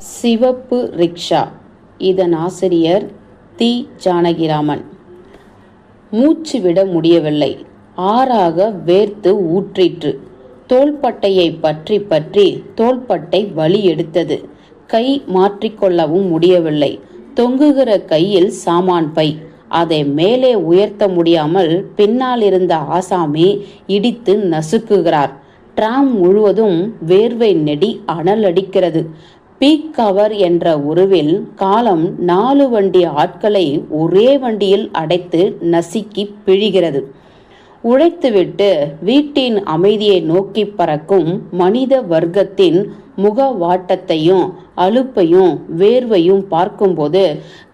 சிவப்பு ரிக்ஷா. இதன் ஆசிரியர் தி. ஜானகிராமன். மூச்சு விட முடியவில்லை. ஆறாக வேர்த்து ஊற்றிற்று. தோள்பட்டையை பற்றி பற்றி தோள்பட்டை வலி எடுத்தது. கை மாற்றிக்கொள்ளவும் முடியவில்லை. தொங்குகிற கையில் சாமான் பை. அதை மேலே உயர்த்த முடியாமல் பின்னால் இருந்த ஆசாமி இடித்து நசுக்குகிறார். டிராம் முழுவதும் வேர்வை நெடி அனல் அடிக்கிறது. பீக் கவர் என்ற உருவில் காலம் நாலு வண்டி ஆட்களை ஒரே வண்டியில் அடைத்து நசுக்கி பிழிகிறது. உழைத்துவிட்டு வீட்டின் அமைதியை நோக்கி பறக்கும் மனித வர்க்கத்தின் முக வாட்டத்தையும் அலுப்பையும் வேர்வையும் பார்க்கும்போது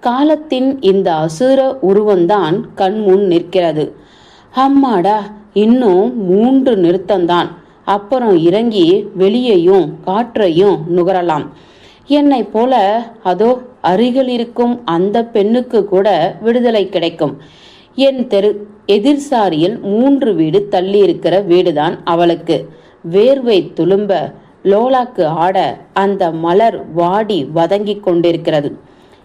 காலத்தின் இந்த அசுர உருவந்தான் கண்முன் நிற்கிறது. அம்மாடா இன்னும் மூன்று நிறுத்தம்தான். அப்புறம் இறங்கி வெளியையும் காற்றையும் நுகரலாம். என்னை போல அதோ அருகில் இருக்கும் அந்த பெண்ணுக்கு கூட விடுதலை கிடைக்கும். என் தெரு எதிர்சாரியில் மூன்று வீடு தள்ளி இருக்கிற வீடுதான் அவளுக்கு. வேர்வை துளும்ப லோலாக்கு ஆட அந்த மலர் வாடி வதங்கிக் கொண்டிருக்கிறது.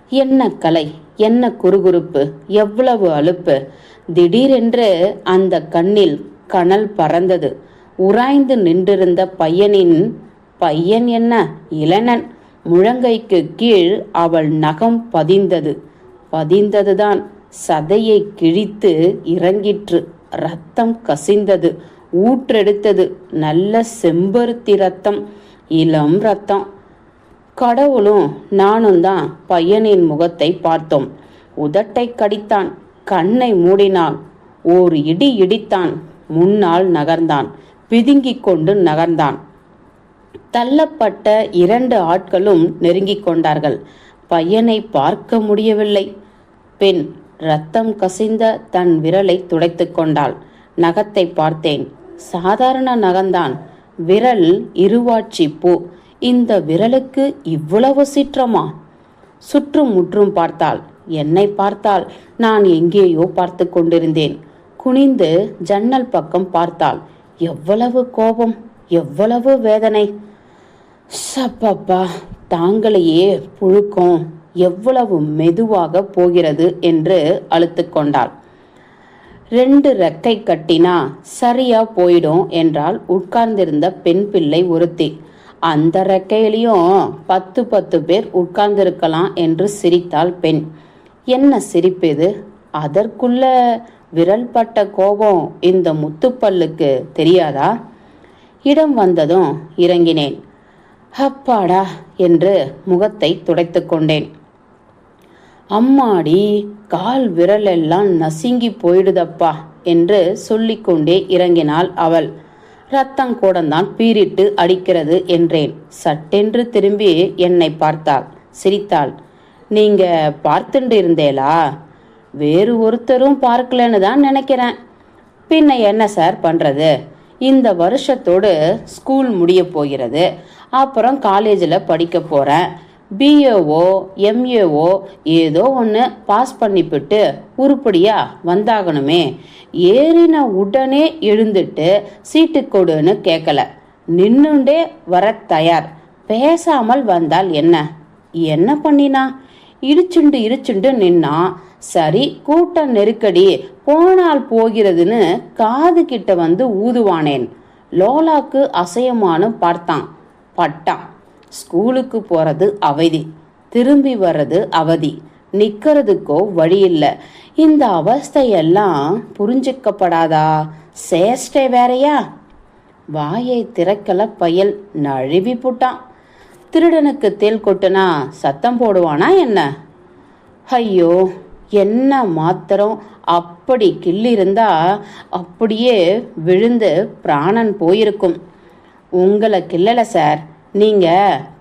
என்ன கலை என்ன குறுகுறுப்பு எவ்வளவு அலுப்பு. திடீரென்று அந்த கண்ணில் கனல் பறந்தது. உராய்ந்து நின்றிருந்த பையனின் பையன் என்ன இளனன் முழங்கைக்கு கீழ் அவள் நகம் பதிந்தது. பதிந்ததுதான் சதையை கிழித்து இறங்கிற்று. ரத்தம் கசிந்தது. ஊற்றெடுத்தது. நல்ல செம்பருத்தி ரத்தம் இளம் ரத்தம் கடவுளும் நானும் தான் பையனின் முகத்தை பார்த்தோம். உதட்டை கடித்தான். கண்ணை மூடினான் ஓர் இடி இடித்தான். முன்னால் நகர்ந்தான். பிதுங்கிக் கொண்டு நகர்ந்தான். தள்ளப்பட்ட இரண்டு ஆட்களும் நெருங்கிக் கொண்டார்கள். பையனை பார்க்க முடியவில்லை. பெண் ரத்தம் கசிந்த தன் விரலை துடைத்து கொண்டாள். நகத்தை பார்த்தேன். சாதாரண நகந்தான் விரல் இருவாட்சி பூ. இந்த விரலுக்கு இவ்வளவு சிற்றமா? சுற்றும் முற்றும் பார்த்தாள். என்னை பார்த்தால் நான் எங்கேயோ பார்த்து கொண்டிருந்தேன். குனிந்து ஜன்னல் பக்கம் பார்த்தாள். எவ்வளவு கோபம் எவ்வளவு வேதனை. சப்பப்பா தாங்களையே புழுக்கம் எவ்வளவு மெதுவாக போகிறது என்று அழுத்து கொண்டாள். ரெண்டு ரெக்கை கட்டினா சரியா போயிடும் என்றால் உட்கார்ந்திருந்த பெண் பிள்ளை ஒருத்தி. அந்த ரெக்கையிலையும் பத்து பத்து பேர் உட்கார்ந்திருக்கலாம் என்று சிரித்தாள் பெண். என்ன சிரிப்பு இது? அதற்குள்ள விரல் பட்ட கோபம் இந்த முத்துப்பல்லுக்கு தெரியாதா? இடம் வந்ததும் இறங்கினேன். அப்பாடா என்று முகத்தை துடைத்து கொண்டேன். அம்மாடி கால் விரலெல்லாம் நசுங்கி போயிடுதப்பா என்று சொல்லிக்கொண்டே இறங்கினாள் அவள். ரத்தம் கூடந்தான் பீரிட்டு அடிக்கிறது என்றேன். சட்டென்று திரும்பி என்னை பார்த்தாள். சிரித்தாள். நீங்க பார்த்துட்டு இருந்தேலா? வேறு ஒருத்தரும் பார்க்கலன்னு தான் நினைக்கிறேன். பின்ன என்ன சார் பண்றது? இந்த வருஷத்தோடு ஸ்கூல் முடிய போகிறது. அப்புறம் காலேஜில் படிக்க போகிறேன் பிஏஓ எம்ஏஓ ஏதோ ஒன்று பாஸ் பண்ணிவிட்டு உருப்படியா வந்தாகணுமே. ஏறின உடனே எழுந்துட்டு சீட்டு கொடுன்னு கேட்கல நின்னுண்டே வர தயார். பேசாமல் வந்தால் என்ன? என்ன பண்ணினா? இடிச்சுண்டு இடிச்சுண்டு நின்னா சரி கூட்ட நெருக்கடி போனால் போகிறதுன்னு காது கிட்ட வந்து ஊதுவானேன். லோலாக்கு அசையமானு பார்த்தான். பட்டான். ஸ்கூலுக்கு போறது அவதி. திரும்பி வர்றது அவதி. நிக்கிறதுக்கோ வழி இல்ல இந்த அவஸ்தையெல்லாம் புரிஞ்சுக்கப்படாதா? சேஷ்டை வேறையா? வாயை திறக்கல பயல். நழுவி புட்டான். திருடனுக்கு தேல் கொட்டுனா சத்தம் போடுவானா என்ன? ஐயோ என்ன மாத்திரம்? அப்படி கிள்ளிருந்தா அப்படியே விழுந்து பிராணன் போயிருக்கும். உங்களை கிள்ளல சார். நீங்க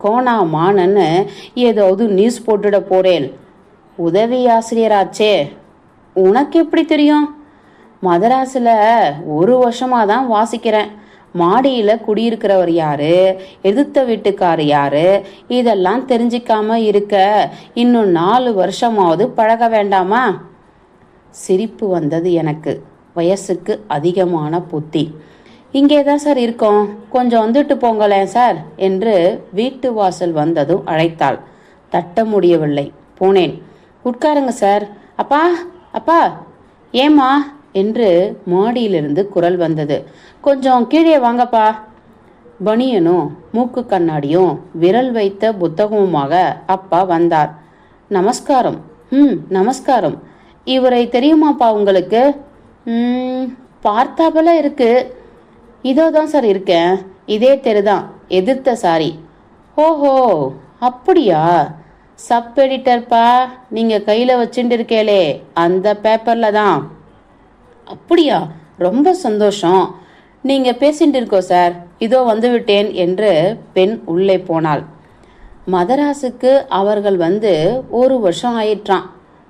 கோணா மானன்னு ஏதாவது நியூஸ் போட்டுட போறேன் உதவி ஆசிரியராச்சே. உனக்கு எப்படி தெரியும்? மதராஸில் ஒரு வருஷமாக தான் வாசிக்கிறேன். மாடியில் குடியிருக்கிறவர் யாரு? எதிர்த்த வீட்டுக்கார் யாரு? இதெல்லாம் தெரிஞ்சிக்காம இருக்க இன்னும் நாலு வருஷமாவது பழக வேண்டாமா? சிரிப்பு வந்தது எனக்கு. வயசுக்கு அதிகமான புத்தி. இங்கே தான் சார் இருக்கோம். கொஞ்சம் வந்துட்டு போங்களேன் சார் என்று வீட்டு வாசல் வந்ததும் அழைத்தாள். தட்ட முடியவில்லை. போனேன். உட்காருங்க சார். அப்பா அப்பா. ஏம்மா? என்று மாடியிலிருந்து குரல் வந்தது. கொஞ்சம் கீழே வாங்கப்பா. பனியனும் மூக்கு கண்ணாடியும் விரல் வைத்த புத்தகமுமாக அப்பா வந்தார். நமஸ்காரம். ம் நமஸ்காரம். இவரை தெரியுமாப்பா உங்களுக்கு? ம் பார்த்தாப்பல இருக்கு. இதோ தான் சார் இருக்கேன். இதே தெருதான். எதிர்த்த சாரி. ஓஹோ அப்படியா? சப் எடிட்டர்ப்பா. நீங்கள் கையில் வச்சுட்டு இருக்கேளே. அந்த பேப்பரில் தான். அப்படியா? ரொம்ப சந்தோஷம். நீங்க பேசிட்டு இருக்கோ சார். இதோ வந்துவிட்டேன் என்று பெண் உள்ளே போனாள். மதராசுக்கு அவர்கள் வந்து ஒரு வருஷம் ஆயிற்றான்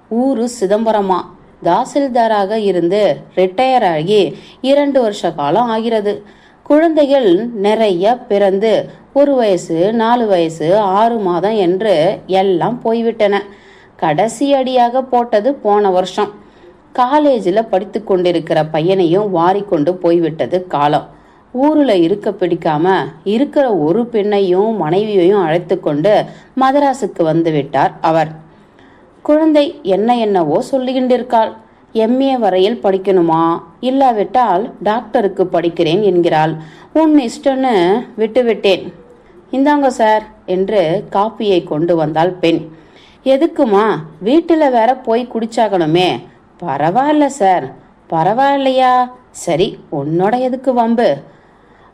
ஊரு சிதம்பரமா. தாசில்தாராக இருந்து ரிட்டையர் ஆகி இரண்டு வருஷ காலம் ஆகிறது. குழந்தைகள் நிறைய பிறந்து ஒரு வயசு நாலு வயசு ஆறு மாதம் என்று எல்லாம் போய்விட்டன. கடைசி அடியாக போட்டது போன வருஷம். காலேஜில் படித்து கொண்டிருக்கிற பையனையும் வாரிக்கொண்டு போய்விட்டது காலம். ஊரில் இருக்க பிடிக்காம இருக்கிற ஒரு பெண்ணையும் மனைவியையும் அழைத்து கொண்டு மதராசுக்கு வந்து விட்டார் அவர். குழந்தை என்ன என்னவோ சொல்லுகின்றிருக்காள் எம்ஏ வரையில் படிக்கணுமா? இல்லாவிட்டால் டாக்டருக்கு படிக்கிறேன் என்கிறாள். உன் இஷ்டன்னு விட்டுவிட்டேன். இந்தாங்க சார் என்று காப்பியை கொண்டு வந்தாள் பெண். எதுக்குமா? வீட்டில் வேற போய் குடிச்சாகணுமே. பரவாயில்ல சார். பரவாயில்லையா? சரி உன்னோட எதுக்கு வம்பு?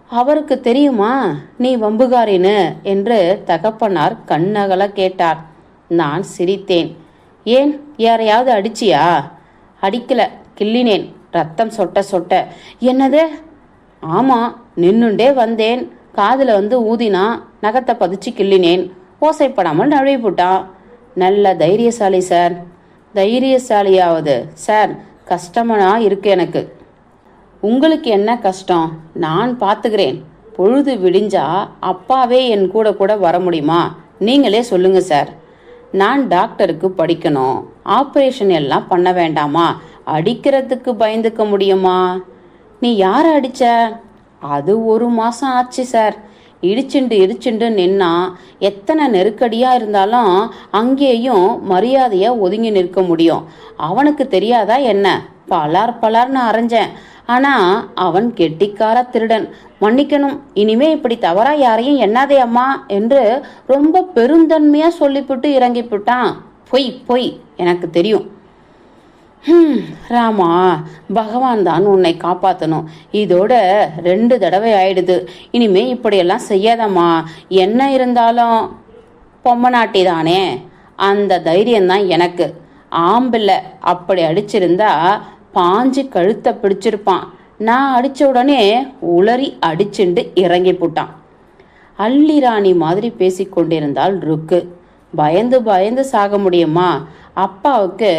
அவருக்கு தெரியுமா? நீ வம்புகாரின்னு என்று தகப்பனார் கண்ணகல கேட்டார். நான் சிரித்தேன். ஏன்? யாரையாவது அடிச்சியா? அடிக்கல கிள்ளினேன். ரத்தம் சொட்ட சொட்ட. என்னது? ஆமாம் நின்னுண்டே வந்தேன். காதில் வந்து ஊதினா நகத்தை பதிச்சு கிள்ளினேன். ஓசைப்படாமல் நழுவி போட்டான் நல்ல தைரியசாலி சார். தைரியசாலியாவது. சார் கஷ்டமனா இருக்கு எனக்கு. உங்களுக்கு என்ன கஷ்டம்? நான் பார்த்துக்கிறேன். பொழுது விடிஞ்சா அப்பாவே என் கூட கூட வர முடியுமா? நீங்களே சொல்லுங்க சார். நான் டாக்டருக்கு படிக்கணும். ஆப்ரேஷன் எல்லாம் பண்ண வேண்டாமா? அடிக்கிறதுக்கு பயந்துக்க முடியுமா? நீ யாரை அடிச்ச? அது ஒரு மாசம் ஆச்சு சார். இடிச்சுண்டு இடிச்சுண்டு நின்னா எத்தனை நெருக்கடியா இருந்தாலும் அங்கேயும் மரியாதையாக ஒதுங்கி நிற்க முடியும். அவனுக்கு தெரியாதா என்ன? பலார் பலார்னு அரைஞ்சேன். ஆனா அவன் கெட்டிக்கார திருடன். மன்னிக்கணும். இனிமே இப்படி தவறா யாரையும் என்னாதே அம்மா என்று ரொம்ப பெருந்தன்மையா சொல்லிவிட்டு இறங்கிவிட்டான் பொய் பொய். எனக்கு தெரியும். ராமா பகவான் தான் உன்னை காப்பாற்றணும் இதோட ரெண்டு தடவை ஆயிடுது. இனிமே இப்படியெல்லாம் செய்யாதம்மா. என்ன இருந்தாலும் பொம்மநாட்டி தானே. அந்த தைரியம்தான் எனக்கு. ஆம்பிள்ளை அப்படி அடிச்சிருந்தா பாஞ்சு கழுத்தை பிடிச்சிருப்பான். நான் அடிச்ச உடனே உளறி அடிச்சுண்டு இறங்கி போட்டான். அள்ளி ராணி மாதிரி பேசிக்கொண்டிருந்தால் ருக்கு. பயந்து பயந்து சாக முடியுமா? அப்பாவுக்கு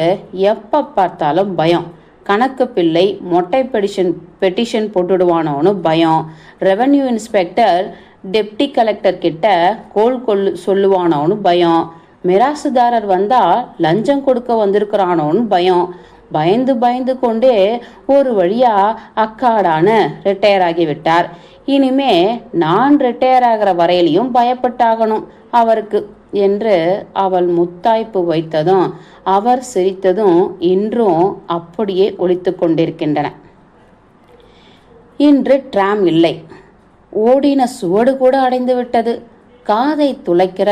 எப்போ பார்த்தாலும் பயம். கணக்கு பிள்ளை மொட்டை பெடிஷன் பெட்டிஷன் போட்டுடுவானோன்னு பயம். ரெவன்யூ இன்ஸ்பெக்டர் டெப்டி கலெக்டர் கிட்ட கோல் கொள்ளு சொல்லுவானோன்னு பயம். மிராசுதாரர் வந்தா லஞ்சம் கொடுக்க வந்திருக்கிறானோன்னு பயம். பயந்து பயந்து கொண்டே ஒரு வழியா அக்காடான ரிட்டையர் ஆகிவிட்டார் இனிமே நான் ரிட்டையர் ஆகிற வரையிலையும் பயப்பட்டாகணும் அவருக்கு. என்று அவள் முத்தாய்ப்பு வைத்ததும் அவர் சிரித்ததும் இன்றும் அப்படியே ஒழித்து கொண்டிருக்கின்றன. இன்று டிராம் இல்லை. ஓடின சுவடு கூட அடைந்து விட்டது. காதை துளைக்கிற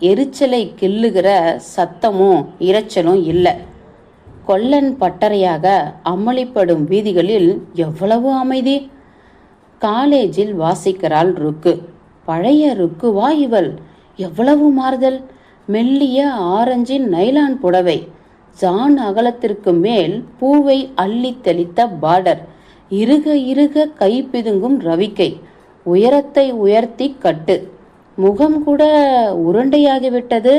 எரிச்சலை கிள்ளுகிற சத்தமும் இரைச்சலும் இல்லை. கொல்லன் பட்டறையாக அமளிப்படும் வீதிகளில் எவ்வளவு அமைதி! காலேஜில் வாசிக்கிறாள் ருக்கு. பழைய ருக்குவா இவள்? எவ்வளவு மாறுதல்? மெல்லிய ஆரஞ்சின் நைலான் புடவை. ஜான் அகலத்திற்கு மேல் பூவை அள்ளி தெளித்த பார்டர். இருக இருக கை பிதுங்கும் ரவிக்கை. உயரத்தை உயர்த்தி கட்டு. முகம் கூட உருண்டையாகிவிட்டது.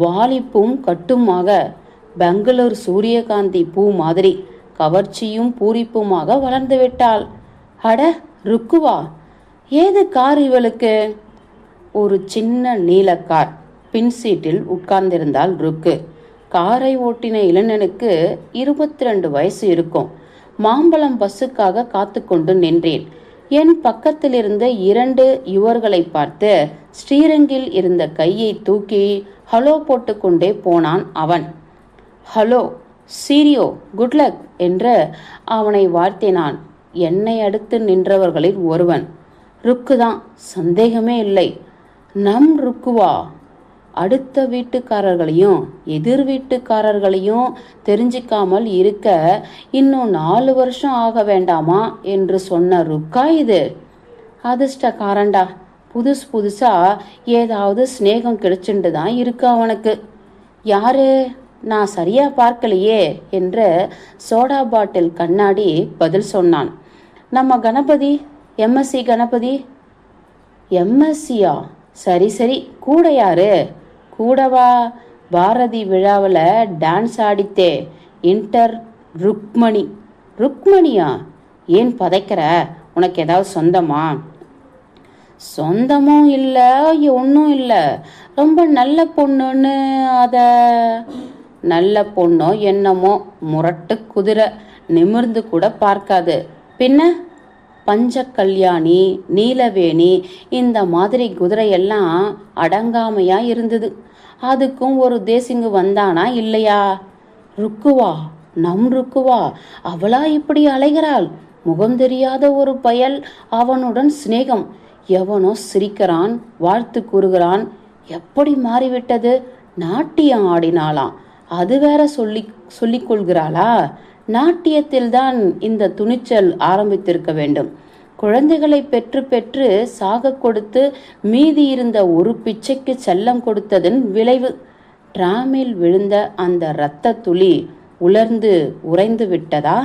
வாலிப்பும் கட்டுமாக. பெங்களூர் சூரியகாந்தி பூ மாதிரி. கவர்ச்சியும் பூரிப்புமாக வளர்ந்துவிட்டாள் அட ருக்குவா. ஏது கார் இவளுக்கு? ஒரு சின்ன நீல கார் பின் சீட்டில் உட்கார்ந்திருந்தால் ருக்கு. காரை ஓட்டின இளைஞனுக்கு இருபத்தி ரெண்டு வயசு இருக்கும். மாம்பழம் பஸ்ஸுக்காக காத்து கொண்டு நின்றேன். என் பக்கத்தில் இருந்த இரண்டு யுவர்களை பார்த்து ஸ்ரீரங்கில் இருந்த கையை தூக்கி ஹலோ போட்டுக்கொண்டே போனான் அவன். ஹலோ சீரியோ குட் லக் என்று அவனை வாழ்த்தினான் என்னை அடுத்து நின்றவர்களில் ஒருவன். ருக்குதான் சந்தேகமே இல்லை. நம் ருக்குவா? அடுத்த வீட்டுக்காரர்களையும் எதிர் வீட்டுக்காரர்களையும் தெரிஞ்சிக்காமல் இருக்க இன்னும் நாலு வருஷம் ஆக வேண்டாமா என்று சொன்ன ருக்கா இது? அதிர்ஷ்டக்காரண்டா புதுசு புதுசா ஏதாவது சிநேகம் கிடைச்சுட்டு தான் இருக்கு அவனுக்கு. யாரு? நான் சரியா பார்க்கலையே என்று சோடா பாட்டில் கண்ணாடி பதில் சொன்னான். நம்ம கணபதி எம்எஸ்சி கணபதி? எம்எஸ்சியா சரி சரி. கூட யாரு? கூடவா பாரதி விழாவில் டான்ஸ் ஆடித்தே. இன்டர் ருக்மணி. ருக்மணியா? ஏன் பதைக்கிற? உனக்கு ஏதாவது சொந்தமா? சொந்தமும் இல்லை ஒன்றும் இல்லை. ரொம்ப நல்ல பொண்ணுன்னு அதை. நல்ல பொண்ணோ என்னமோ முரட்டு குதிரை நிமிர்ந்து கூட பார்க்காது. பின்ன? பஞ்ச கல்யாணி நீலவேணி இந்த மாதிரி குதிரையெல்லாம் அடங்காமையா இருந்தது. அதுக்கும் ஒரு தேசிங்கு வந்தானா இல்லையா? ருக்குவா நம் ருக்குவா அவளா இப்படி அலைகிறாள்? முகம் தெரியாத ஒரு பயல் அவனுடன் சிநேகம். எவனோ சிரிக்கிறான் வாழ்த்து கூறுகிறான். எப்படி மாறிவிட்டது? நாட்டியம் ஆடினாளாம். அது வேற சொல்லி சொல்லிக் கொள்கிறாளா நாட்டியத்தில்தான் இந்த துணிச்சல் ஆரம்பித்திருக்க வேண்டும். குழந்தைகளை பெற்று பெற்று சாக கொடுத்து மீதி இருந்த ஒரு பிச்சைக்கு செல்லம் கொடுத்ததன் விளைவு டிராமில் விழுந்த அந்த இரத்த துளி உலர்ந்து உறைந்து விட்டதா?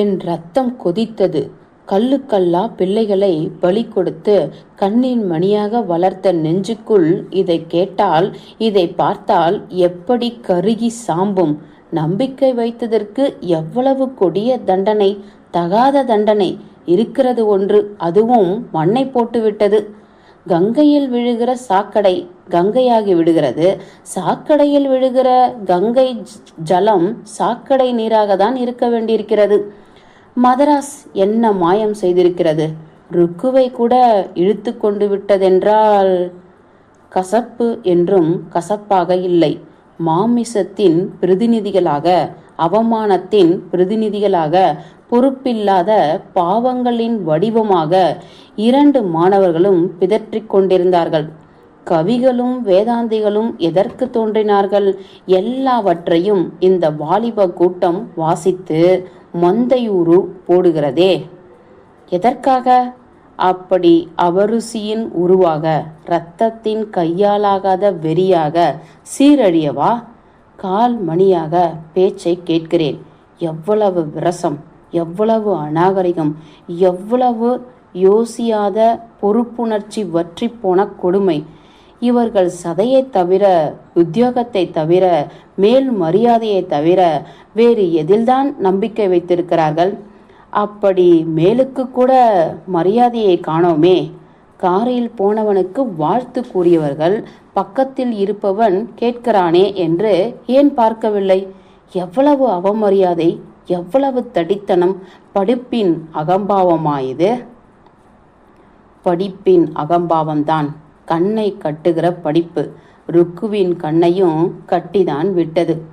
என் ரத்தம் கொதித்தது. கல்லுக்கல்லா பிள்ளைகளை பலி கொடுத்து கண்ணின் மணியாக வளர்த்த நெஞ்சுக்குள் இதை கேட்டால் இதை பார்த்தால் எப்படி கருகி சாம்பும்? நம்பிக்கை வைத்ததற்கு எவ்வளவு கொடிய தண்டனை தகாத தண்டனை இருக்கிறது ஒன்று. அதுவும் மண்ணை போட்டுவிட்டது கங்கையில் விழுகிற சாக்கடை கங்கையாகி விடுகிறது. சாக்கடையில் விழுகிற கங்கை ஜலம் சாக்கடை நீராக தான் இருக்க வேண்டியிருக்கிறது. மதராஸ் என்ன மாயம் செய்திருக்கிறது? ருக்குவை கூட இழுத்து கொண்டு விட்டதென்றால் கசப்பு என்றும் கசப்பாக இல்லை. மாமிசத்தின் பிரதிநிதிகளாக அவமானத்தின் பிரதிநிதிகளாக பொறுப்பில்லாத பாவங்களின் வடிவமாக இரண்டு மாணவர்களும் பிதற்றிக் கொண்டிருந்தார்கள். கவிகளும் வேதாந்திகளும் எதற்கு தோன்றினார்கள்? எல்லாவற்றையும் இந்த வாலிப கூட்டம் வாசித்து மந்தையூறு போடுகிறதே. எதற்காக? அப்படி அவருசியின் உருவாக இரத்தத்தின் கையாலாகாத வெறியாக சீரழியவா? கால் மணியாக பேச்சை கேட்கிறேன். எவ்வளவு விரசம் எவ்வளவு அநாகரிகம் எவ்வளவு யோசியாத பொறுப்புணர்ச்சி வற்றி போன கொடுமை. இவர்கள் சதையை தவிர உத்தியோகத்தை தவிர மேல் மரியாதையை தவிர வேறு எதில்தான் நம்பிக்கை வைத்திருக்கிறார்கள்? அப்படி மேலுக்கு கூட மரியாதையை காணோமே. காரில் போனவனுக்கு வாழ்த்து கூறியவர்கள் பக்கத்தில் இருப்பவன் கேட்கிறானே என்று ஏன் பார்க்கவில்லை? எவ்வளவு அவமரியாதை எவ்வளவு தடித்தனம் படிப்பின் அகம்பாவமாயுது. படிப்பின் அகம்பாவம்தான் கண்ணை கட்டுகிற படிப்பு. ருக்குவின் கண்ணையும் கட்டிதான் விட்டது.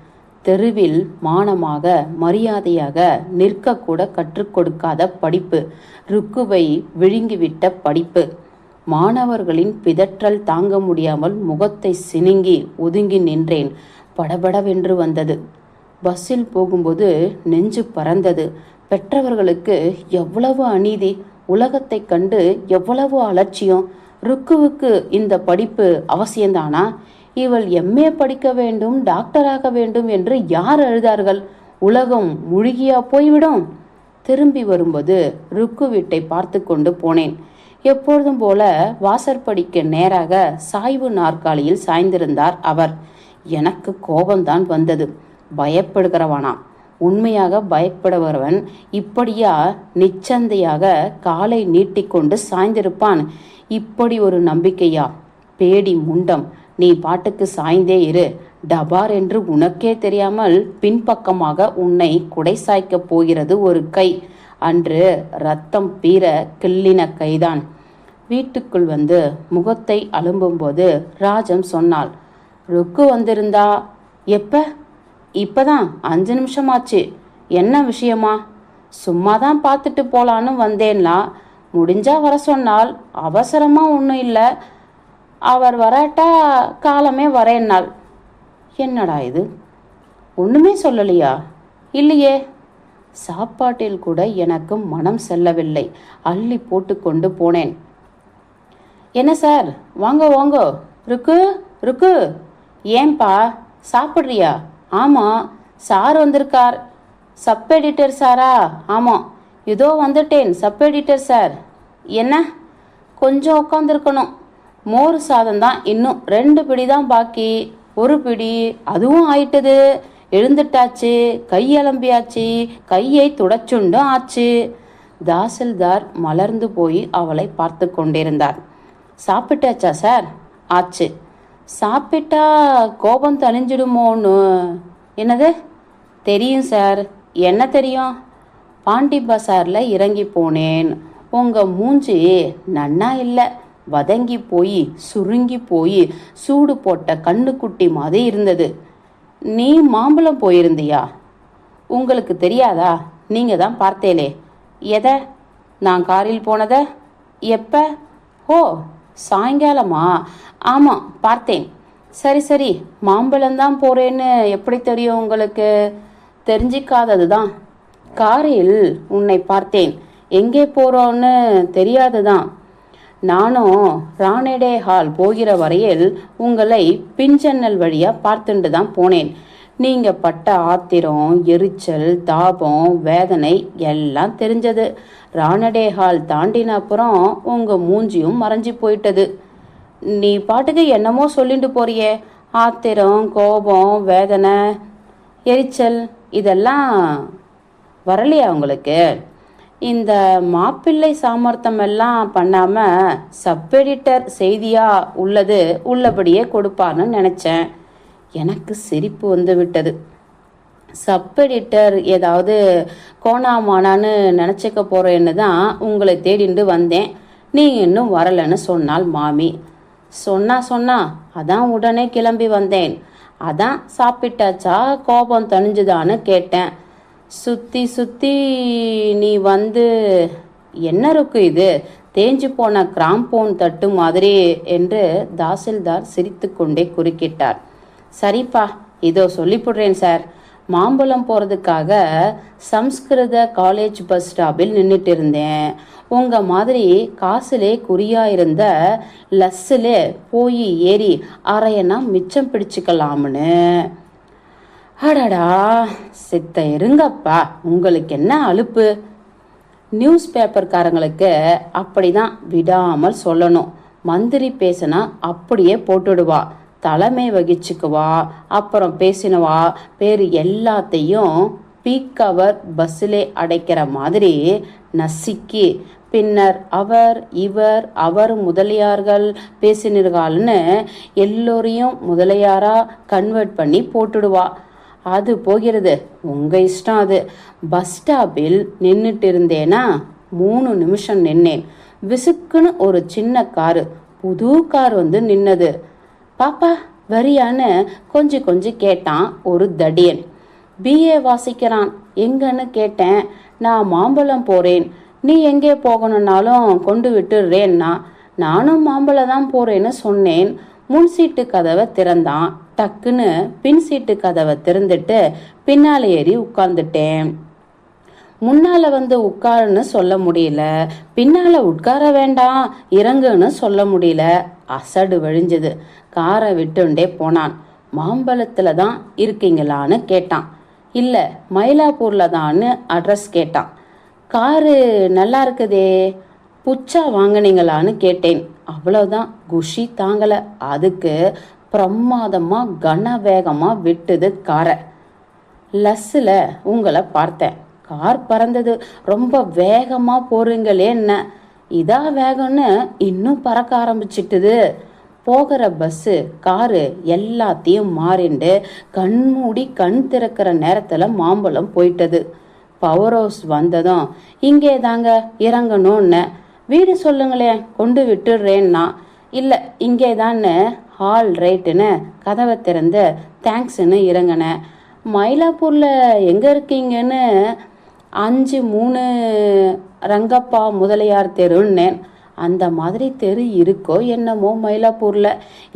தெருவில் மானமாக மரியாதையாக நிற்கக்கூட கற்றுக் கொடுக்காத படிப்பு ருக்குவை விழுங்கிவிட்ட படிப்பு. மாணவர்களின் பிதற்றல் தாங்க முடியாமல் முகத்தை சினுங்கி ஒதுங்கி நின்றேன். படபடவென்று வந்தது. பஸ்ஸில் போகும்போது நெஞ்சு பறந்தது. பெற்றவர்களுக்கு எவ்வளவு அநீதி உலகத்தை கண்டு எவ்வளவு அலட்சியம். ருக்குவுக்கு இந்த படிப்பு அவசியம்தானா? இவள் எம்ஏ படிக்க வேண்டும் டாக்டராக வேண்டும் என்று யார் அழுதார்கள்? உலகம் முழுகியா போய்விடும்? திரும்பி வரும்போது ருக்கு வீட்டை பார்த்து கொண்டு போனேன். எப்பொழுதும் போல வாசற்படிக்கு நேராக சாய்வு நாற்காலியில் சாய்ந்திருந்தார் அவர். எனக்கு கோபம்தான் வந்தது. பயப்படுகிறவனா? உண்மையாக பயப்படுபவன் இப்படியா நிச்சந்தையாக காலை நீட்டிக்கொண்டு சாய்ந்திருப்பான்? இப்படி ஒரு நம்பிக்கையா? பேடி முண்டம். நீ பாட்டுக்கு சாய்ந்தே இரு. டபார் என்று உனக்கே தெரியாமல் பின்பக்கமாக உன்னை குடை சாய்க்கப் போகிறது ஒரு கை. அன்று ரத்தம் பீர கிள்ளின கைதான். வீட்டுக்குள் வந்து முகத்தை அலும்பும்போது ராஜம் சொன்னாள் ருக்கு வந்திருந்தா எப்ப? இப்பதான் அஞ்சு நிமிஷமாச்சு. என்ன விஷயமா? சும்மா தான் பார்த்துட்டு போலான்னு வந்தேன்னா முடிஞ்சா வர சொன்னால் அவசரமா ஒன்றும் இல்லை. அவர் வராட்டா காலமே வரேன்னாள் என்னடா இது? ஒண்ணுமே சொல்லலையா? இல்லையே. சாப்பாட்டில் கூட எனக்கு மனம் செல்லவில்லை. அள்ளி போட்டுக்கொண்டு போனேன். என்ன சார்? வாங்க வாங்க. ருக்கு ருக்கு. ஏன்பா? சாப்பிட்றியா? ஆமாம் சார் வந்திருக்கார். சப் எடிட்டர் சாரா? ஆமாம் இதோ வந்துட்டேன் சப் எடிட்டர் சார். என்ன? கொஞ்சம் உட்காந்துருக்கணும் மோர் சாதம் தான் இன்னும் ரெண்டு பிடி தான் பாக்கி. ஒரு பிடி. அதுவும் ஆயிட்டது. எழுந்துட்டாச்சு. கையலம்பியாச்சு கையை துடச்சுண்டும் ஆச்சு. தாசில்தார் மலர்ந்து போய் அவளை பார்த்து கொண்டிருந்தார். சாப்பிட்டாச்சா சார்? ஆச்சு. சாப்பிட்டா கோபம் தணிஞ்சிடுமோன்னு. என்னது? தெரியும் சார். என்ன தெரியும்? பாண்டி பசாரில் இறங்கி போனேன். உங்கள் மூஞ்சி நன்னா இல்லை. வதங்கி போய் சுருங்கி போய் சூடு போட்ட கண்ணுக்குட்டி மாதிரி இருந்தது. நீ மாம்பழம் போயிருந்தியா? உங்களுக்கு தெரியாதா? நீங்க தான் பார்த்தேலே. எதை? நான் காரில் போனத? எப்ப? ஓ சாயங்காலமா? ஆமாம் பார்த்தேன். சரி சரி மாம்பழம் தான் போறேன்னு எப்படி தெரியும் உங்களுக்கு? தெரிஞ்சிக்காதது தான். காரில் உன்னை பார்த்தேன். எங்கே போறோன்னு தெரியாதுதான் நானும் ராணேடே ஹால் போகிற வரையில் உங்களை பின்ஜன்னல் வழியா பார்த்துட்டு தான் போனேன். நீங்க பட்ட ஆத்திரம் எரிச்சல் தாபம் வேதனை எல்லாம் தெரிஞ்சது. ராணடே ஹால் தாண்டின அப்புறம் உங்க மூஞ்சியும் மறைஞ்சு போயிட்டது. நீ பாட்டுக்கு என்னமோ சொல்லிட்டு போறியே. ஆத்திரம் கோபம் வேதனை எரிச்சல் இதெல்லாம் வரலையா உங்களுக்கு? இந்த மாப்பிள்ளை சாமர்த்தம் எல்லாம் பண்ணாம சப் எடிட்டர் செய்தியா உள்ளது உள்ளபடியே கொடுப்பான்னு நினைச்சேன். எனக்கு சிரிப்பு வந்து விட்டது. சப் எடிட்டர் ஏதாவது கோணாமானான்னு நினச்சிக்க போறேன்னு தான் உங்களை தேடிண்டு வந்தேன். நீ இன்னும் வரலன்னு சொன்னாள் மாமி. சொன்னா சொன்னா அதான் உடனே கிளம்பி வந்தேன். அதான் சாப்பிட்டாச்சா கோபம் தணிஞ்சுதான்னு கேட்டேன். சுத்தி சுத்தி நீ வந்து என்ன இருக்கு இது? தேஞ்சு போன கிராம்போன் தட்டு மாதிரி என்று தாசில்தார் சிரித்துக்கொண்டே குறுக்கிட்டார். சரிப்பா இதோ சொல்லிவிடுறேன் சார். மாம்பழம் போகிறதுக்காக சம்ஸ்கிருத காலேஜ் பஸ் ஸ்டாப்பில் நின்றுட்டு இருந்தேன் உங்க மாதிரி காசுலே குறியா இருந்த லஸ்ஸில் போய் ஏறி அரையனா மிச்சம் பிடிச்சுக்கலாம்னு. அடடா சித்த இருங்கப்பா உங்களுக்கு என்ன அலுப்பு? நியூஸ் பேப்பர்காரங்களுக்கு அப்படிதான் விடாமல் சொல்லணும். மந்திரி பேசினா அப்படியே போட்டுடுவா. தலைமை வகிச்சுக்குவா அப்புறம் பேசினவா. பேர் எல்லாத்தையும் பீக் கவர் பஸ்ஸிலே அடைக்கிற மாதிரி நசுக்கி. பின்னர் அவர் இவர் அவர் முதலியார்கள் பேசினீர்கள்னு எல்லோரையும் முதலியாரா கன்வெர்ட் பண்ணி போட்டுடுவா. அது போகிறது. உங்க இஷ்டம் அது. பஸ் ஸ்டாப்பில் நின்றுட்டு இருந்தேனா மூணு நிமிஷம் நின்னேன். விசுக்குன்னு ஒரு சின்ன காரு. புது கார் வந்து நின்னது. பாப்பா வரியான்னு கொஞ்சம் கொஞ்சம் கேட்டான் ஒரு தடியன். பிஏ வாசிக்கிறான். எங்கன்னு கேட்டேன். நான் மாம்பழம் போறேன். நீ எங்கே போகணும்னாலும் கொண்டு விட்டுடுறேன்னா. நானும் மாம்பழம் தான் போறேன்னு சொன்னேன். முன் சீட்டு கதவை திறந்தான். டக்குன்னு பின் சீட்டு கதவை திறந்துட்டு பின்னால ஏறி உட்கார்ந்துட்டேன். முன்னால வந்து உட்காருன்னு சொல்ல முடியல. பின்னால உட்கார வேண்டாம் இறங்குன்னு சொல்ல முடியல. அசடு வழிஞ்சது. காரை விட்டுண்டே போனான். மாம்பழத்துல தான் இருக்கீங்களான்னு கேட்டான். இல்ல மயிலாப்பூர்ல தான்னு அட்ரஸ் கேட்டான். காரு நல்லா இருக்குதே. புச்சா வாங்குனீங்களான்னு கேட்டேன். அவ்வளவுதான். குஷி தாங்கல. அதுக்கு பிரமாதமா கன வேகமா விட்டுது காரை. லஸ்ஸில் உங்களை பார்த்தேன். கார் பறந்தது. ரொம்ப வேகமா போறீங்களே என்ன? இதா வேகம்னு இன்னும் பறக்க ஆரம்பிச்சிட்டுது. போகிற பஸ்ஸு காரு எல்லாத்தையும் மாறிண்டு கண் மூடி கண் திறக்கிற நேரத்தில் மாம்பழம் போயிட்டது. பவர் ஹவுஸ் வந்ததும் இங்கே தாங்க இறங்கணும்னு. வீடு சொல்லுங்களேன் கொண்டு விட்டுடுறேன்னா. இல்லை இங்கே தான்னு ஹால் ரைட்டுன்னு கதவை திறந்து தேங்க்ஸ்ன்னு இறங்கினேன் மயிலாப்பூரில் எங்கே இருக்கீங்கன்னு அஞ்சு மூணு ரங்கப்பா முதலியார் தெருன்னேன். அந்த மாதிரி தெரு இருக்கோ என்னமோ மயிலாப்பூரில்.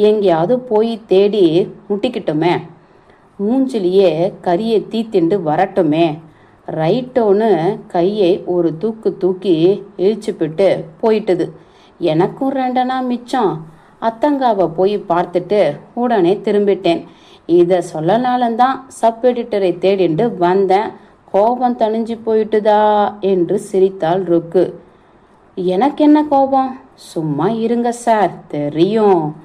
எங்கேயாவது போய் தேடி முட்டிக்கிட்டோமே. மூஞ்சிலேயே கரியை தீத்திண்டு வரட்டுமே. ரைட்டோன்னு கையை ஒரு தூக்கு தூக்கி இழிச்சுப்பிட்டு போயிட்டுது. எனக்கும் ரெண்டனா மிச்சம். அத்தங்காவை போய் பார்த்துட்டு உடனே திரும்பிட்டேன். இதை சொல்லனாலந்தான் சப் எடிட்டரை தேடிண்டு வந்தேன். கோபம் தணிஞ்சு போயிட்டுதா? என்று சிரித்தாள் ருக்கு. எனக்கு என்ன கோபம்? சும்மா இருங்க சார் தெரியும்.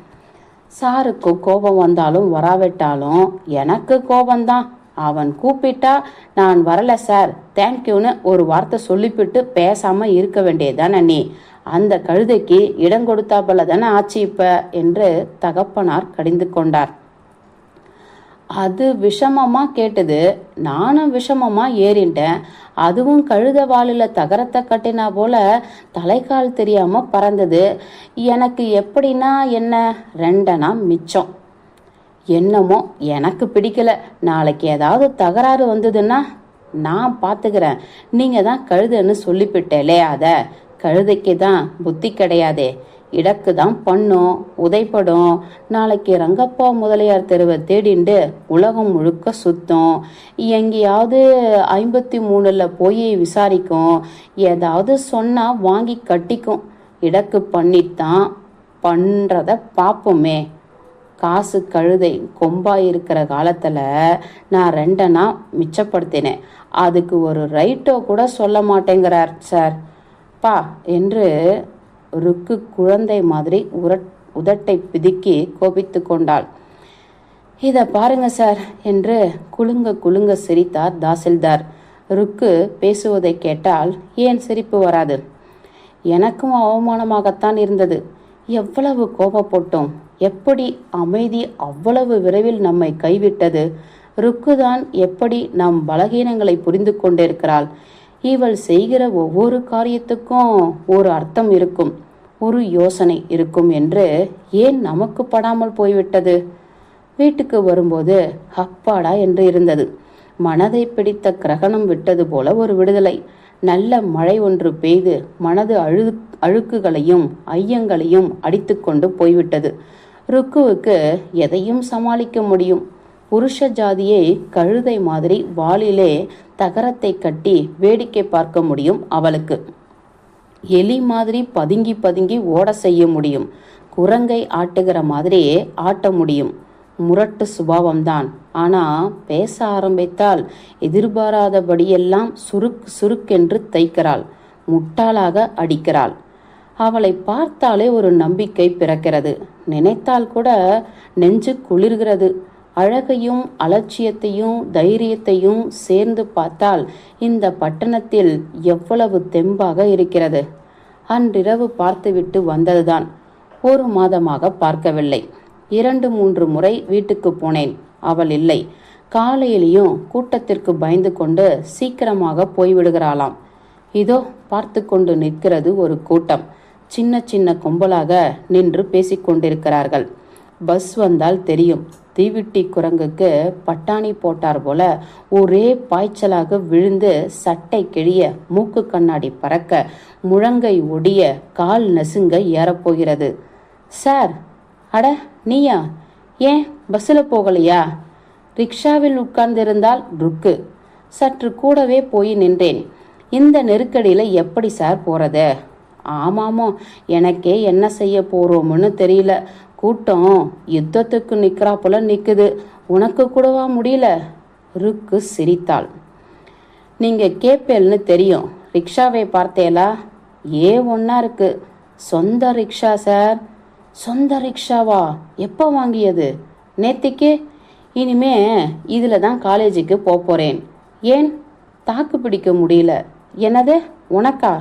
சாருக்கு கோபம் வந்தாலும் வராவிட்டாலும் எனக்கு கோபம்தான் அவன் கூப்பிட்டா நான் வரல சார். தேங்க்யூன்னு ஒரு வார்த்தை சொல்லிவிட்டு பேசாம இருக்க வேண்டியதானே நீ அந்த கழுதைக்கு இடம் கொடுத்தாப்பல தானே ஆச்சு இப்ப? என்று தகப்பனார் கடிந்து கொண்டார். அது விஷமமா? கேட்டது. நானும் விஷமமா ஏறிட்டேன். அதுவும் கழுத வாலில் தகரத்தை கட்டினா போல தலைக்கால் தெரியாம பறந்தது. எனக்கு எப்படின்னா என்ன? ரெண்டனா மிச்சம். என்னமோ எனக்கு பிடிக்கல. நாளைக்கு ஏதாவது தகராறு வந்ததுன்னா நான் பார்த்துக்கிறேன் நீங்கள் தான் கழுதுன்னு சொல்லிவிட்டேலே அத. கழுதைக்கு தான் புத்தி கிடையாதே. இடக்கு தான் பண்ணும் உதைப்படும். நாளைக்கு ரங்கப்பா முதலியார் தெருவை தேடிண்டு உலகம் முழுக்க சுத்தம். எங்கேயாவது ஐம்பத்தி மூணில் போய் விசாரிக்கும். ஏதாவது சொன்னால் வாங்கி கட்டிக்கும். இடக்கு பண்ணித்தான் பண்ணுறத பார்ப்போமே காசு கழுதை கொம்பா இருக்கிற காலத்தில் நான் ரெண்டனா மிச்சப்படுத்தினேன். அதுக்கு ஒரு ரைட்டோ கூட சொல்ல மாட்டேங்கிறார் சார். பா என்று ருக்கு குழந்தை மாதிரி உரட் உதட்டை பிதுக்கி கோபித்து கொண்டாள். இதை பாருங்க சார் என்று குலுங்க குலுங்க சிரித்தார் தாசில்தார். ருக்கு பேசுவதை கேட்டால் ஏன் சிரிப்பு வராது? எனக்கும் அவமானமாகத்தான் இருந்தது. எவ்வளவு கோபப்பட்டோம். எப்படி அமைதி அவ்வளவு விரைவில் நம்மை கைவிட்டது? ருக்குதான் எப்படி நம் பலகீனங்களை புரிந்து கொண்டிருக்கிறாள். இவள் செய்கிற ஒவ்வொரு காரியத்துக்கும் ஒரு அர்த்தம் இருக்கும் ஒரு யோசனை இருக்கும் என்று ஏன் நமக்கு படாமல் போய்விட்டது? வீட்டுக்கு வரும்போது அப்பாடா என்று இருந்தது. மனதை பிடித்த கிரகணம் விட்டது போல ஒரு விடுதலை. நல்ல மழை ஒன்று பெய்து மனது அழு அழுக்குகளையும் ஐயங்களையும் அடித்துக்கொண்டு போய்விட்டது. ருக்குவுக்கு எதையும் சமாளிக்க முடியும். புருஷ ஜாதியை கழுதை மாதிரி வாளிலே தகரத்தை கட்டி வேடிக்கை பார்க்க முடியும் அவளுக்கு. எலி மாதிரி பதுங்கி பதுங்கி ஓட செய்ய முடியும். குரங்கை ஆட்டுகிற மாதிரி ஆட்ட முடியும். முரட்டு சுபாவம்தான். ஆனா பேச ஆரம்பித்தால் எதிர்பாராதபடியெல்லாம் சுருக் சுருக்கென்று தைக்கிறாள். முட்டாளாக அடிக்கிறாள். அவளை பார்த்தாலே ஒரு நம்பிக்கை பிறக்கிறது. நினைத்தால் கூட நெஞ்சு குளிர்கிறது. அழகையும் அலட்சியத்தையும் தைரியத்தையும் சேர்ந்து பார்த்தால் இந்த பட்டணத்தில் எவ்வளவு தெம்பாக இருக்கிறது. அன்றிரவு பார்த்துவிட்டு வந்ததுதான். ஒரு மாதமாக பார்க்கவில்லை. இரண்டு மூன்று முறை வீட்டுக்கு போனேன். அவள் இல்லை. காலையிலையும் கூட்டத்திற்கு பயந்து கொண்டு சீக்கிரமாக போய்விடுகிறாளாம். இதோ பார்த்து கொண்டு நிற்கிறது ஒரு கூட்டம். சின்ன சின்ன கும்பலாக நின்று பேசிக்கொண்டிருக்கிறார்கள். பஸ் வந்தால் தெரியும். தீவிட்டி குரங்குக்கு பட்டாணி போட்டார் போல ஒரே பாய்ச்சலாக விழுந்து சட்டை கிழிய மூக்கு கண்ணாடி பறக்க முழங்கை ஒடிய கால் நசுங்க ஏறப்போகிறது. சார் அட நீயா? ஏன் பஸ்ஸில் போகலையா? ரிக்ஷாவில் உட்கார்ந்திருந்தால் ருக்கு. சற்று கூடவே போய் நின்றேன். இந்த நெருக்கடியில் எப்படி சார் போகிறது ஆமாமோ எனக்கே என்ன செய்ய போறோம்னு தெரியல. கூட்டம் யுத்தத்துக்கு நிற்கிறாப்புல நிற்குது உனக்கு கூடவா முடியல? ருக்கு சிரித்தாள். நீங்க கேப்பேல்னு தெரியும். ரிக்ஷாவை பார்த்தேலா? ஏ ஒன்றா இருக்கு. சொந்த ரிக்ஷா சார். சொந்த ரிக்ஷாவா? எப்போ வாங்கியது? நேத்திக்கு? இனிமே இதில் தான் காலேஜுக்கு போக போகிறேன் ஏன்? தாக்கு பிடிக்க முடியல. என்னது? உனக்கா?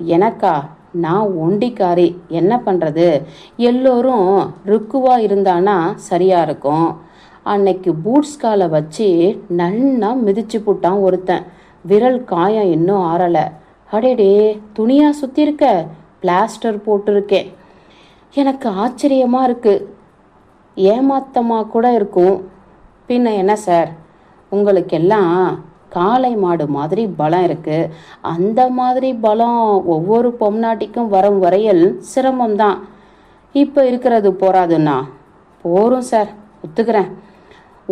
எனக்கா? நான் ஒண்டிக்காரி. என்ன பண்ணுறது எல்லோரும் ருக்குவாக இருந்தானா சரியாக இருக்கும். அன்னைக்கு பூட்ஸ் காலை வச்சு நல்லா மிதிச்சு போட்டான் ஒருத்தன். விரல் காயம் இன்னும் ஆறலை. அடேடே துணியாக சுத்தி இருக்க? பிளாஸ்டர் போட்டிருக்கேன். எனக்கு ஆச்சரியமாக இருக்குது ஏமாத்தமாக கூட இருக்கும். பின்ன என்ன சார்? உங்களுக்கெல்லாம் காளை மாடு மாதிரி பலம் இருக்கு. அந்த மாதிரி பலம் ஒவ்வொரு பொம்நாட்டிக்கும் வரும் வரையில் சிரமம்தான். இப்போ இருக்கிறது போராதுன்னா போரும் சார். ஒத்துக்கிறேன்.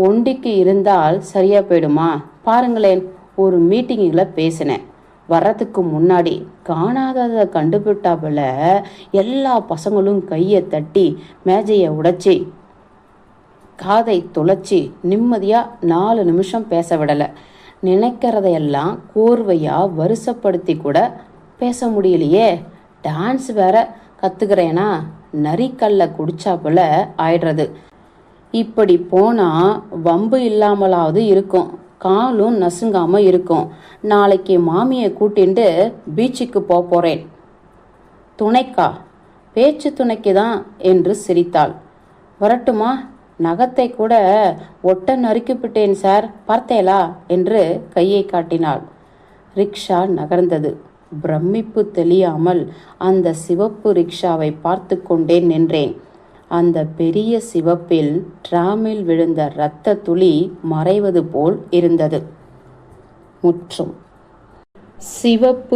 ஒண்டிக்கு இருந்தால் சரியா போயிடுமா? பாருங்களேன் ஒரு மீட்டிங்கில் பேசினேன். வர்றதுக்கு முன்னாடி காணாததை கண்டுபிட்டாப்புல எல்லா பசங்களும் கையை தட்டி மேஜையை உடைச்சி காதை துளைச்சி நிம்மதியாக நாலு நிமிஷம் பேச விடலை. நினைக்கிறதையெல்லாம் கோர்வையா வருஷப்படுத்தி கூட பேச முடியலையே. டான்ஸ் வேற கத்துக்கிறேனா? நரிக்கல்ல குடிச்சாப்புல ஆயிடுறது. இப்படி போனா வம்பு இல்லாமலாவது இருக்கும். காலும் நசுங்காம இருக்கும். நாளைக்கு மாமியை கூட்டிண்டு பீச்சுக்கு போப் போறேன். துணைக்கா? பேச்சு துணைக்கு தான் என்று சிரித்தாள். வரட்டுமா? நகத்தை கூட ஒட்ட நறுக்கிவிட்டேன் சார். பார்த்தேலா? என்று கையை காட்டினாள். ரிக்ஷா நகர்ந்தது. பிரமிப்பு தெளியாமல் அந்த சிவப்பு ரிக்ஷாவை பார்த்து கொண்டே நின்றேன். அந்த பெரிய சிவப்பில் டிராமில் விழுந்த இரத்த துளி மறைவது போல் இருந்தது. முற்றும். சிவப்பு